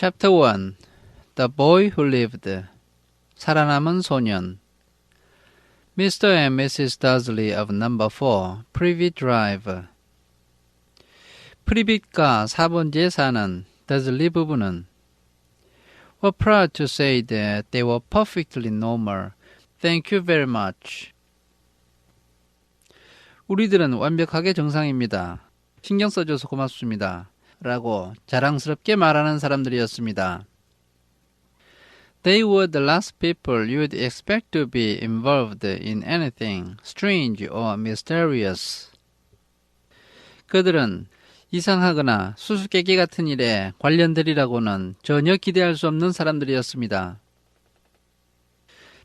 Chapter 1 The Boy Who Lived 살아남은 소년 Mr. and Mrs. Dudley of Number 4 Privet Drive 프리빗과 4번지에 사는 더즐리 부부는 were proud to say that they were perfectly normal. Thank you very much. 우리들은 완벽하게 정상입니다. 신경 써줘서 고맙습니다. 라고 자랑스럽게 말하는 사람들이었습니다. They were the last people you'd expect to be involved in anything strange or mysterious. 그들은 이상하거나 수수께끼 같은 일에 관련되리라고는 전혀 기대할 수 없는 사람들이었습니다.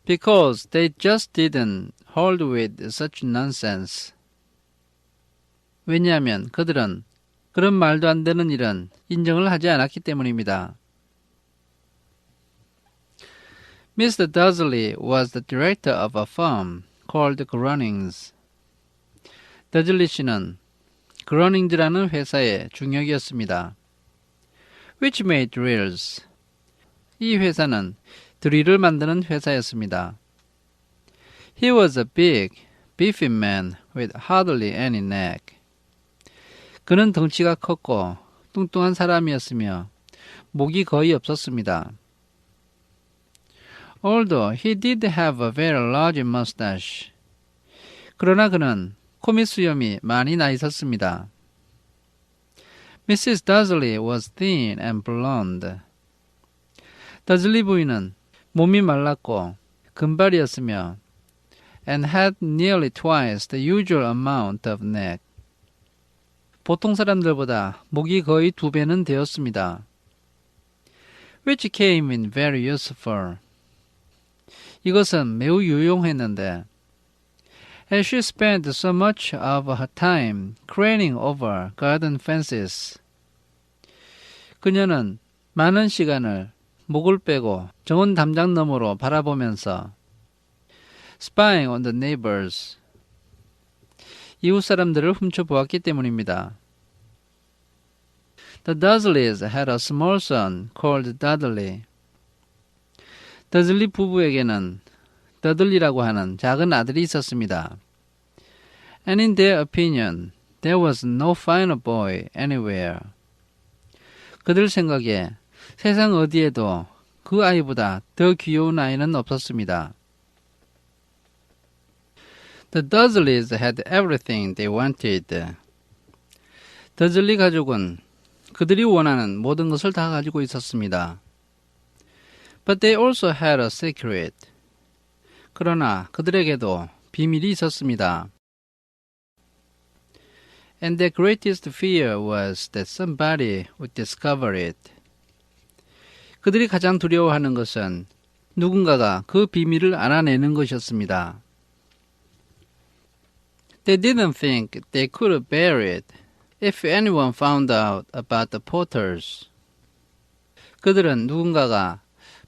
Because they just didn't hold with such nonsense. 왜냐하면 그들은 그런 말도 안 되는 일은 인정을 하지 않았기 때문입니다. Mr. Dudley was the director of a firm called Groenings. 더즐리 씨는 그러닝즈라는 회사의 중역이었습니다. Which made drills. 이 회사는 드릴을 만드는 회사였습니다. He was a big, beefy man with hardly any neck. 그는 덩치가 컸고 뚱뚱한 사람이었으며 목이 거의 없었습니다. Although he did have a very large mustache. 그러나 그는 코밑 수염이 많이 나 있었습니다. Mrs. Dudley was thin and blonde. 더즐리 부인은 몸이 말랐고 금발이었으며 and had nearly twice the usual amount of neck. 보통 사람들보다 목이 거의 두 배는 되었습니다. which came in very useful. 이것은 매우 유용했는데 as she spent so much of her time craning over garden fences. 그녀는 많은 시간을 목을 빼고 정원 담장 너머로 바라보면서 spying on the neighbors. 이웃 사람들을 훔쳐보았기 때문입니다. The Dudsleys had a small son called Dudley. 더즐리 부부에게는 더들리라고 하는 작은 아들이 있었습니다. And in their opinion, there was no finer boy anywhere. 그들 생각에 세상 어디에도 그 아이보다 더 귀여운 아이는 없었습니다. The Dudsleys had everything they wanted. 더즐리 가족은 그들이 원하는 모든 것을 다 가지고 있었습니다. But they also had a secret. 그러나 그들에게도 비밀이 있었습니다. And their greatest fear was that somebody would discover it. 그들이 가장 두려워하는 것은 누군가가 그 비밀을 알아내는 것이었습니다. They didn't think they could bear it if anyone found out about the Potters. 그들은 누군가가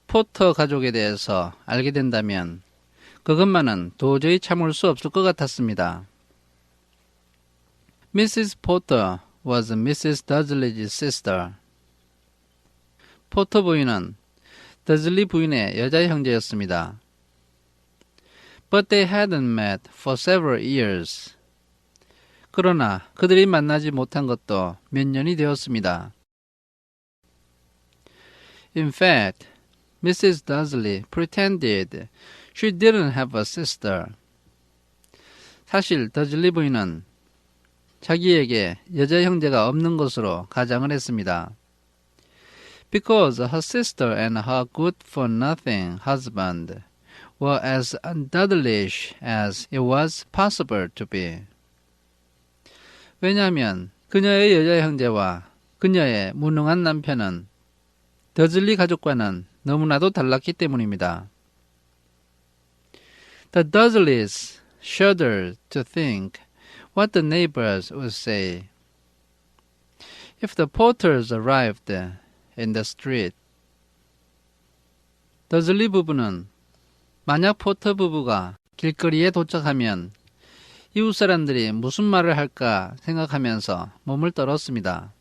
포터 가족에 대해서 알게 된다면 그것만은 도저히 참을 수 없을 것 같았습니다. Mrs. Potter was Mrs. Dudley's sister. 포터 부인은 더즐리 부인의 여자 형제였습니다. But they hadn't met for several years. 그러나 그들이 만나지 못한 것도 몇 년이 되었습니다. In fact, Mrs. Dudley pretended she didn't have a sister. 사실 더즐리 부인은 자기에게 여자 형제가 없는 것으로 가장을 했습니다. Because her sister and her good-for-nothing husband were as undudleyish as it was possible to be. 왜냐하면 그녀의 여자 형제와 그녀의 무능한 남편은 더즐리 가족과는 너무나도 달랐기 때문입니다. The Dudsleys shuddered to think what the neighbors would say if the porters arrived in the street. 더즐리 부부는 만약 포터 부부가 길거리에 도착하면 이웃 사람들이 무슨 말을 할까 생각하면서 몸을 떨었습니다.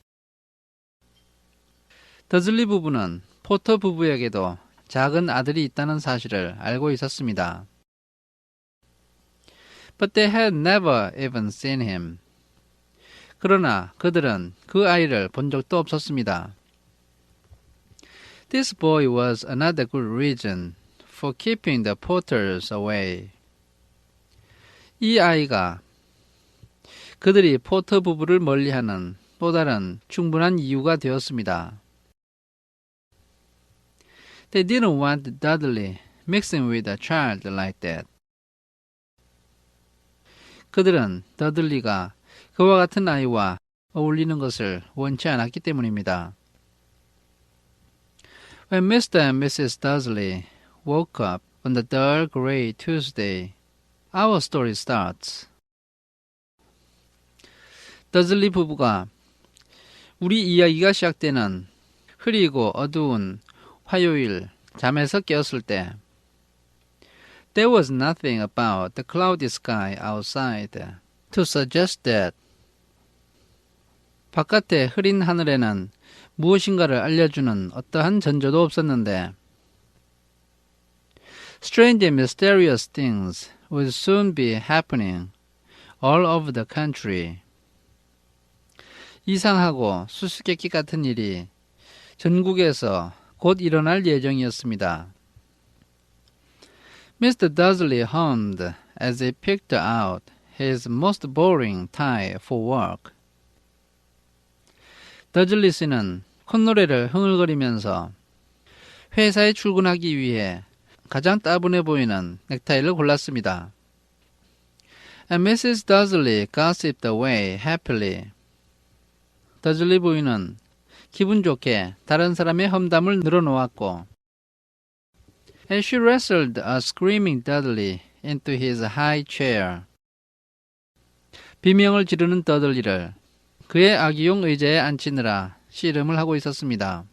더즐리 부부는 포터 부부에게도 작은 아들이 있다는 사실을 알고 있었습니다. But they had never even seen him. 그러나 그들은 그 아이를 본 적도 없었습니다. This boy was another good reason for keeping the porters away. 이 아이가 그들이 포터 부부를 멀리하는 또 다른 충분한 이유가 되었습니다. They didn't want Dudley mixing with a child like that. 그들은 더들리가 그와 같은 아이와 어울리는 것을 원치 않았기 때문입니다. When Mr. and Mrs. Dudley woke up on the dull gray Tuesday, our story starts. 더즐리 부부가 우리 이야기가 시작되는 흐리고 어두운 화요일 잠에서 깨었을 때 There was nothing about the cloudy sky outside to suggest that 바깥의 흐린 하늘에는 무엇인가를 알려주는 어떠한 전조도 없었는데 Strange and mysterious things would soon be happening all over the country. 이상하고 수수께끼 같은 일이 전국에서 곧 일어날 예정이었습니다. Mr. Dudley hummed as he picked out his most boring tie for work. 더즐리 씨는 콧노래를 흥얼거리면서 회사에 출근하기 위해 가장 따분해 보이는 넥타이를 골랐습니다. And Mrs. Dudley gossiped away happily. 더즐리 부인은 기분 좋게 다른 사람의 험담을 늘어놓았고 and she wrestled a screaming Dudley into his high chair. 비명을 지르는 더들리를 그의 아기용 의자에 앉히느라 씨름을 하고 있었습니다.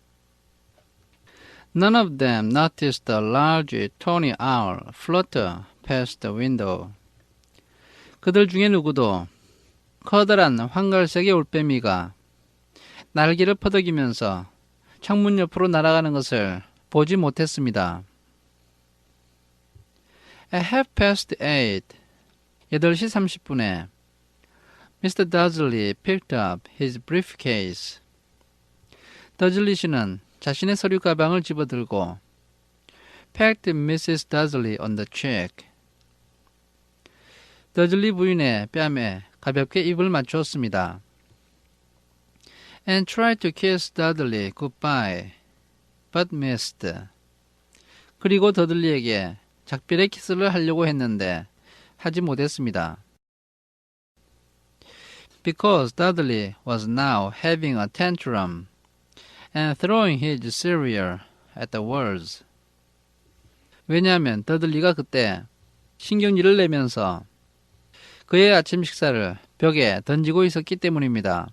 None of them noticed a large tawny owl flutter past the window. 그들 중에 누구도 커다란 황갈색의 올빼미가 날개를 퍼덕이면서 창문 옆으로 날아가는 것을 보지 못했습니다. At half past eight, 8시 30분에 Mr. Dudley picked up his briefcase. 더즐리 씨는 자신의 서류 가방을 집어들고 packed Mrs. Dudley on the cheek. 더즐리 부인의 뺨에 가볍게 입을 맞추었습니다. and tried to kiss Dudley goodbye, but missed. 그리고 더들리에게 작별의 키스를 하려고 했는데 하지 못했습니다. Because Dudley was now having a tantrum and throwing his cereal at the walls. 왜냐하면 더들리가 그때 신경질을 내면서 그의 아침 식사를 벽에 던지고 있었기 때문입니다.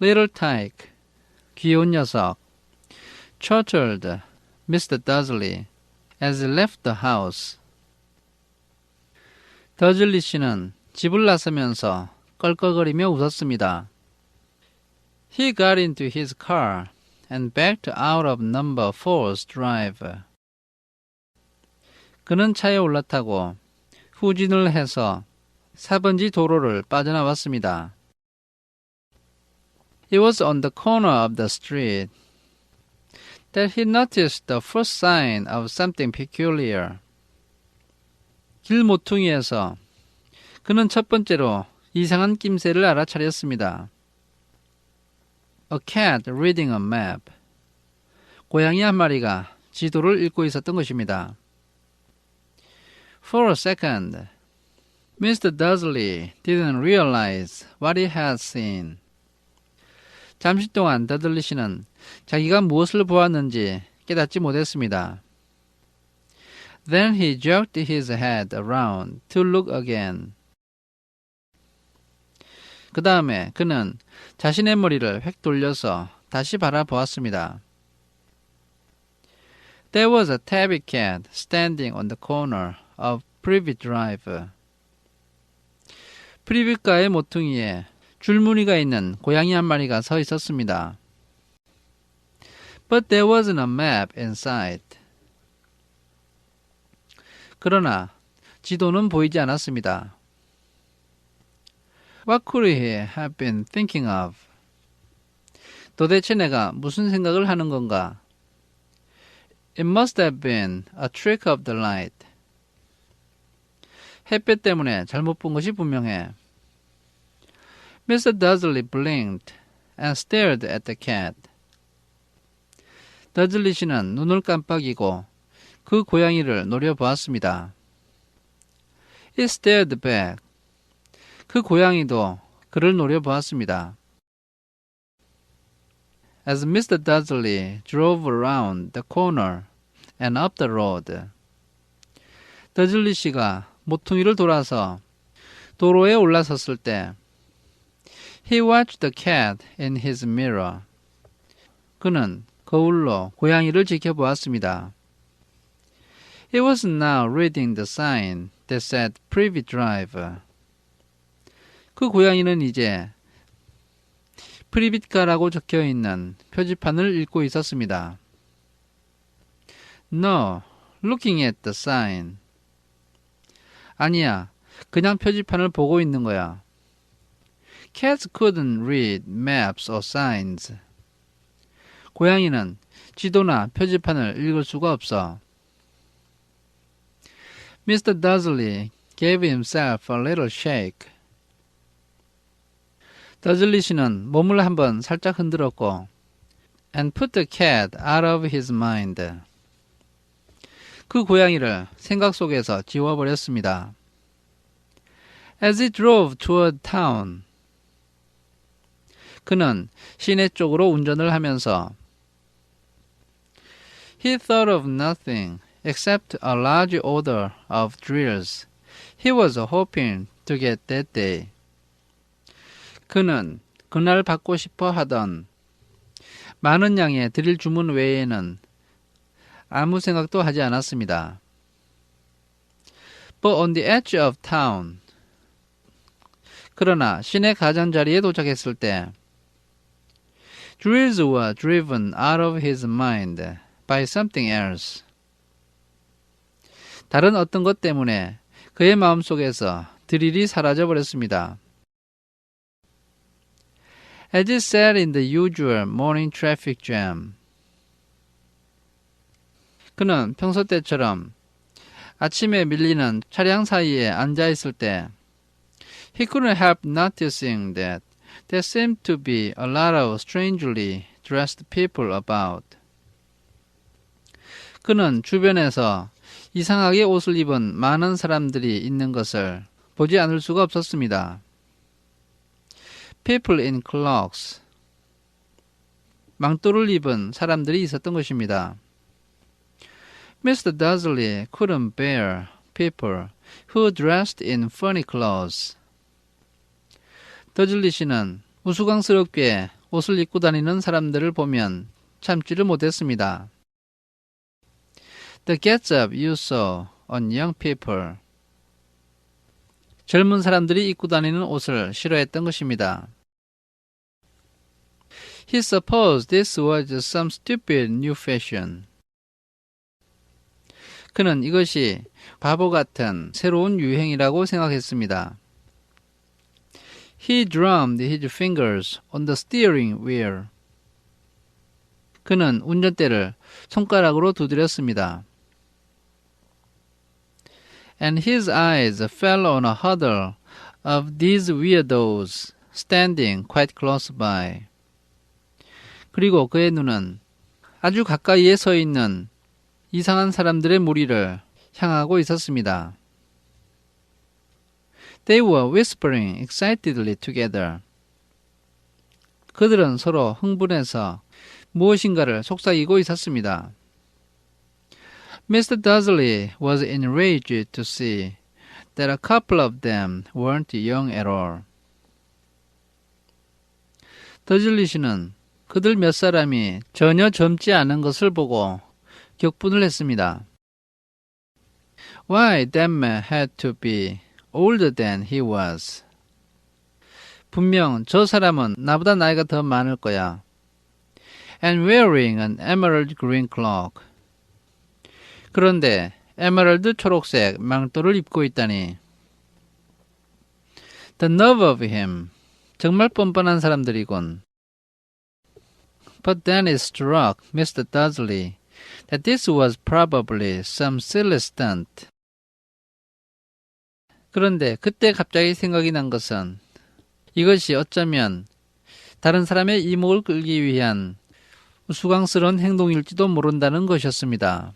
Little Tyke, 귀여운 녀석, chortled Mr. Dudley as he left the house. 더즐리 씨는 집을 나서면서 껄껄거리며 웃었습니다. He got into his car and backed out of number 4's drive. 그는 차에 올라타고 후진을 해서 4번지 도로를 빠져나왔습니다. It was on the corner of the street that he noticed the first sign of something peculiar. 길 모퉁이에서 그는 첫 번째로 이상한 낌새를 알아차렸습니다. A cat reading a map. 고양이 한 마리가 지도를 읽고 있었던 것입니다. For a second, Mr. Dudley didn't realize what he had seen. 잠시 동안 더들리 씨는 자기가 무엇을 보았는지 깨닫지 못했습니다. Then he jerked his head around to look again. 그 다음에 그는 자신의 머리를 획 돌려서 다시 바라보았습니다. There was a tabby cat standing on the corner of Privet Drive. 프리빗가의 모퉁이에 줄무늬가 있는 고양이 한 마리가 서 있었습니다. But there wasn't a map in sight. 그러나 지도는 보이지 않았습니다. What could he have been thinking of? 도대체 내가 무슨 생각을 하는 건가? It must have been a trick of the light. 햇볕 때문에 잘못 본 것이 분명해. Mr. Dudley blinked and stared at the cat. 더즐리 씨는 눈을 깜빡이고 그 고양이를 노려보았습니다. It stared back. 그 고양이도 그를 노려보았습니다. As Mr. Dudley drove around the corner and up the road, 더즐리 씨가 모퉁이를 돌아서 도로에 올라섰을 때 He watched the cat in his mirror. 그는 거울로 고양이를 지켜보았습니다. He was now reading the sign that said Privy Drive. 그 고양이는 이제 프리빗가라고 적혀 있는 표지판을 읽고 있었습니다. No, looking at the sign. 아니야, 그냥 표지판을 보고 있는 거야. Cats couldn't read maps or signs. 고양이는 지도나 표지판을 읽을 수가 없어. Mr. Dudley gave himself a little shake. 더즐리 씨는 몸을 한번 살짝 흔들었고 and put the cat out of his mind. 그 고양이를 생각 속에서 지워버렸습니다. As he drove toward town, 그는 시내 쪽으로 운전을 하면서 He thought of nothing except a large order of drills. He was hoping to get that day. 그는 그날 받고 싶어 하던 많은 양의 드릴 주문 외에는 아무 생각도 하지 않았습니다. But on the edge of town. 그러나 시내 가장자리에 도착했을 때 drills were driven out of his mind by something else. 다른 어떤 것 때문에 그의 마음속에서 드릴이 사라져 버렸습니다. As he sat in the usual morning traffic jam, 그는 평소 때처럼 아침에 밀리는 차량 사이에 앉아 있을 때 he couldn't help noticing that there seemed to be a lot of strangely dressed people about. 그는 주변에서 이상하게 옷을 입은 많은 사람들이 있는 것을 보지 않을 수가 없었습니다. People in cloaks. 망토를 입은 사람들이 있었던 것입니다. Mr. Dudley couldn't bear people who dressed in funny clothes. 더즐리 씨는 우스꽝스럽게 옷을 입고 다니는 사람들을 보면 참지를 못했습니다. The get-up you saw on young people. 젊은 사람들이 입고 다니는 옷을 싫어했던 것입니다. He supposed this was some stupid new fashion. 그는 이것이 바보 같은 새로운 유행이라고 생각했습니다. He drummed his fingers on the steering wheel. 그는 운전대를 손가락으로 두드렸습니다. And his eyes fell on a huddle of these weirdos standing quite close by. 그리고 그의 눈은 아주 가까이에 서 있는 이상한 사람들의 무리를 향하고 있었습니다. They were whispering excitedly together. 그들은 서로 흥분해서 무엇인가를 속삭이고 있었습니다. Mr. Dudley was enraged to see that a couple of them weren't young at all. 더즐리 씨는 그들 몇 사람이 전혀 젊지 않은 것을 보고 격분을 했습니다. Why that man had to be older than he was. 분명 저 사람은 나보다 나이가 더 많을 거야. And wearing an emerald green cloak. 그런데 에메랄드 초록색 망토를 입고 있다니. The nerve of him. 정말 뻔뻔한 사람들이군. But then it struck Mr. Dudley that this was probably some silly stunt. 그런데 그때 갑자기 생각이 난 것은 이것이 어쩌면 다른 사람의 이목을 끌기 위한 수강스러운 행동일지도 모른다는 것이었습니다.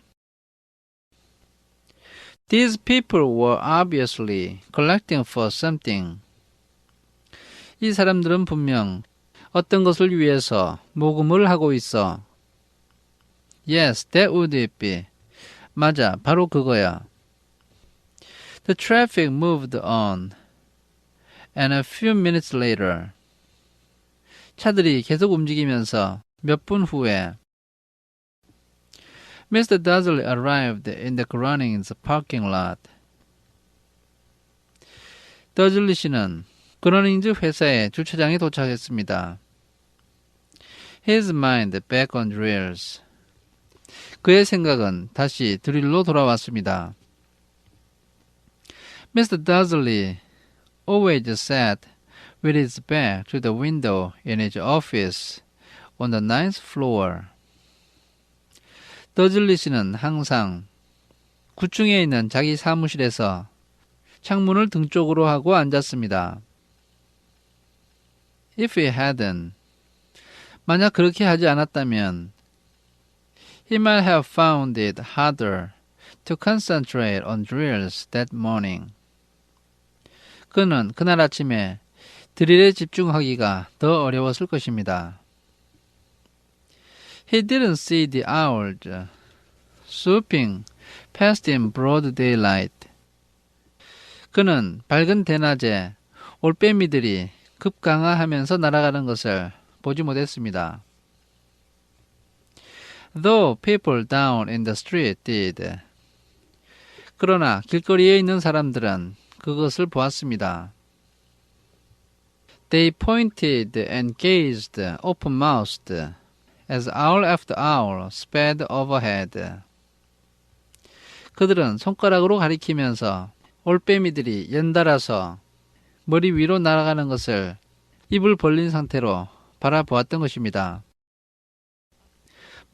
These people were obviously collecting for something. 이 사람들은 분명 어떤 것을 위해서 모금을 하고 있어. Yes, that would it be. 맞아, 바로 그거야. The traffic moved on, and a few minutes later, 차들이 계속 움직이면서 몇 분 후에 Mr. Dudley arrived in the Gronings parking lot. 더즐리 씨는 그러닝즈 회사의 주차장에 도착했습니다. His mind back on drills. 그의 생각은 다시 드릴로 돌아왔습니다. Mr. Dudley always sat with his back to the window in his office on the ninth floor. 더즐리 씨는 항상 9층에 있는 자기 사무실에서 창문을 등 쪽으로 하고 앉았습니다. If he hadn't, 만약 그렇게 하지 않았다면, he might have found it harder to concentrate on drills that morning. 그는 그날 아침에 드릴에 집중하기가 더 어려웠을 것입니다. He didn't see the owls swooping past in broad daylight. 그는 밝은 대낮에 올빼미들이 급강하하면서 날아가는 것을 보지 못했습니다. Though people down in the street did. 그러나 길거리에 있는 사람들은 그것을 보았습니다. They pointed and gazed open-mouthed as hour after hour sped overhead. 그들은 손가락으로 가리키면서 올빼미들이 연달아서 머리 위로 날아가는 것을 입을 벌린 상태로 바라보았던 것입니다.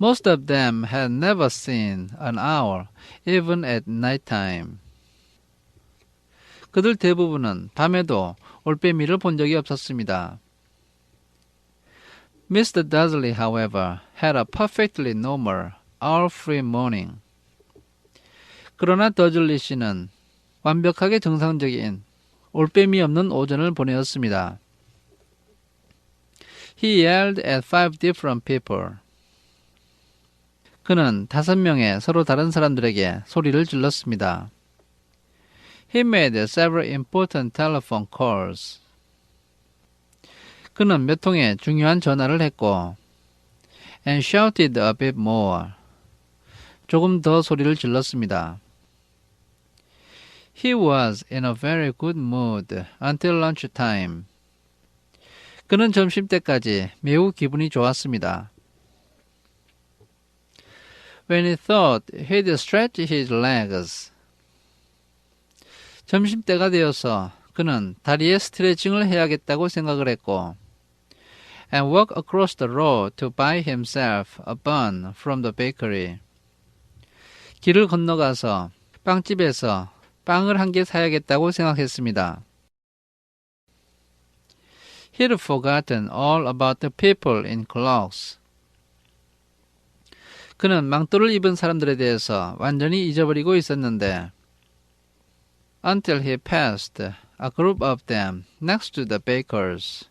Most of them had never seen an owl, even at night time. 그들 대부분은 밤에도 올빼미를 본 적이 없었습니다. Mr. Dudley, however, had a perfectly normal, hour-free morning. 그러나 더즐리 씨는 완벽하게 정상적인 올빼미 없는 오전을 보내었습니다. He yelled at five different people. 그는 다섯 명의 서로 다른 사람들에게 소리를 질렀습니다. He made several important telephone calls. 그는 몇 통의 중요한 전화를 했고 and shouted a bit more. 조금 더 소리를 질렀습니다. He was in a very good mood until lunchtime. 그는 점심 때까지 매우 기분이 좋았습니다. When he thought he'd stretch his legs. 점심 때가 되어서 그는 다리에 스트레칭을 해야겠다고 생각을 했고 and walk across the road to buy himself a bun from the bakery. 길을 건너가서 빵집에서 빵을 한 개 사야겠다고 생각했습니다. He'd forgotten all about the people in cloaks. 그는 망토를 입은 사람들에 대해서 완전히 잊어버리고 있었는데 until he passed a group of them next to the bakers.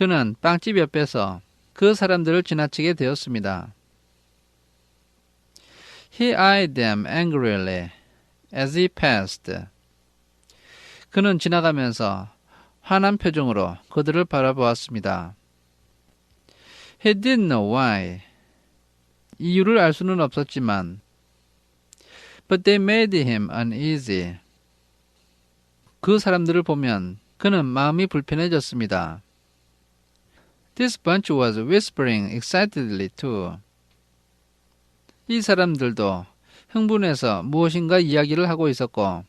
그는 빵집 옆에서 그 사람들을 지나치게 되었습니다. He eyed them angrily as he passed. 그는 지나가면서 화난 표정으로 그들을 바라보았습니다. He didn't know why. 이유를 알 수는 없었지만 But they made him uneasy. 그 사람들을 보면 그는 마음이 불편해졌습니다. This bunch was whispering excitedly too. 이 사람들도 흥분해서 무엇인가 이야기를 하고 있었고,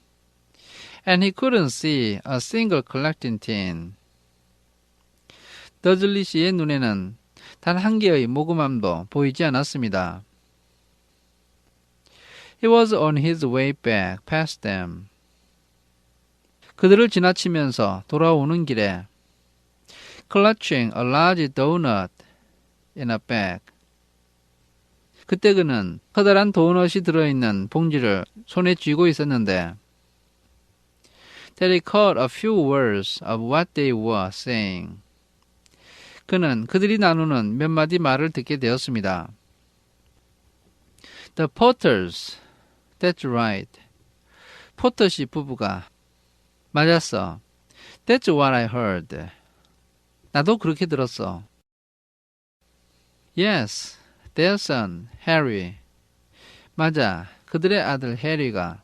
and he couldn't see a single collecting tin. 더즐리 씨의 눈에는 단 한 개의 모금함도 보이지 않았습니다. He was on his way back past them. 그들을 지나치면서 돌아오는 길에 clutching a large donut in a bag. 그때 그는 커다란 도넛이 들어있는 봉지를 손에 쥐고 있었는데 that he caught a few words of what they were saying. 그는 그들이 나누는 몇 마디 말을 듣게 되었습니다. The Potters. That's right. 포터씨 부부가 맞았어. That's what I heard. 나도 그렇게 들었어. Yes, their son, Harry. 맞아, 그들의 아들 해리가.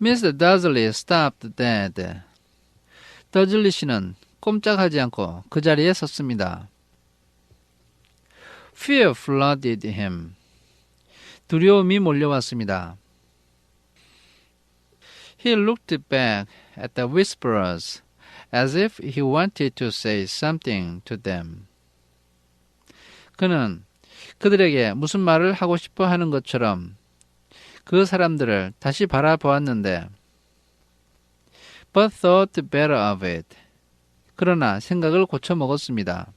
Mr. Dudley stopped dead. 더즐리 씨는 꼼짝하지 않고 그 자리에 섰습니다. Fear flooded him. 두려움이 몰려왔습니다. He looked back at the whisperers as if he wanted to say something to them. 그는 그들에게 무슨 말을 하고 싶어 하는 것처럼 그 사람들을 다시 바라보았는데, but thought better of it. 그러나 생각을 고쳐 먹었습니다.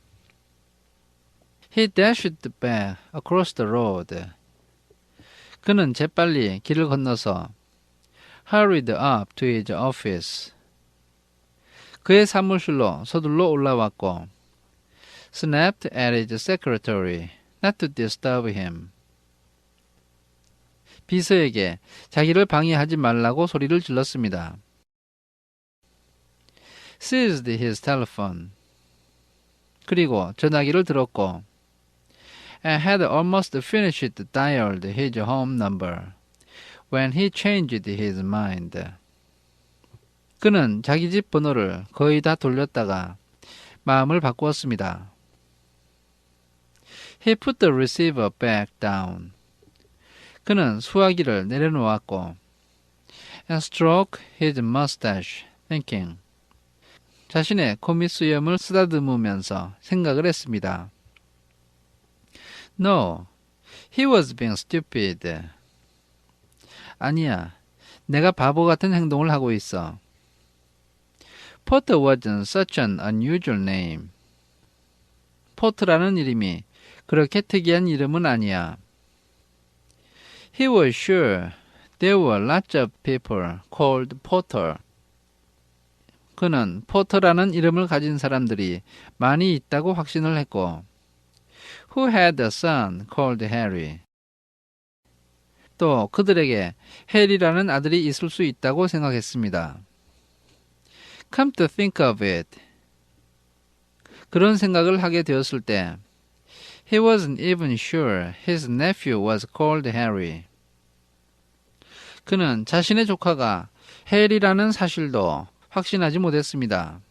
He dashed back across the road. 그는 재빨리 길을 건너서 hurried up to his office. 그의 사무실로 서둘러 올라왔고 snapped at his secretary not to disturb him. 비서에게 자기를 방해하지 말라고 소리를 질렀습니다. seized his telephone. 그리고 전화기를 들었고 and had almost finished dialed his home number when he changed his mind. 그는 자기 집 번호를 거의 다 돌렸다가 마음을 바꾸었습니다. He put the receiver back down. 그는 수화기를 내려놓았고 and stroked his mustache, thinking. 자신의 코밑 수염을 쓰다듬으면서 생각을 했습니다. No, he was being stupid. 아니야, 내가 바보 같은 행동을 하고 있어. Potter wasn't such an unusual name. 포트라는 이름이 그렇게 특이한 이름은 아니야. He was sure there were lots of people called Potter. 그는 포터라는 이름을 가진 사람들이 많이 있다고 확신을 했고, who had a son called Harry. 또 그들에게 해리라는 아들이 있을 수 있다고 생각했습니다. Come to think of it. 그런 생각을 하게 되었을 때 He wasn't even sure his nephew was called Harry. 그는 자신의 조카가 해리라는 사실도 확신하지 못했습니다.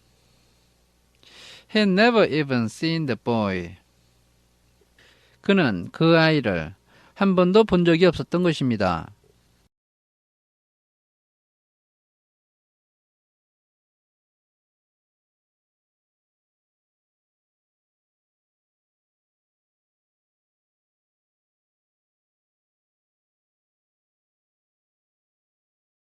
He never even seen the boy. 그는 그 아이를 한 번도 본 적이 없었던 것입니다.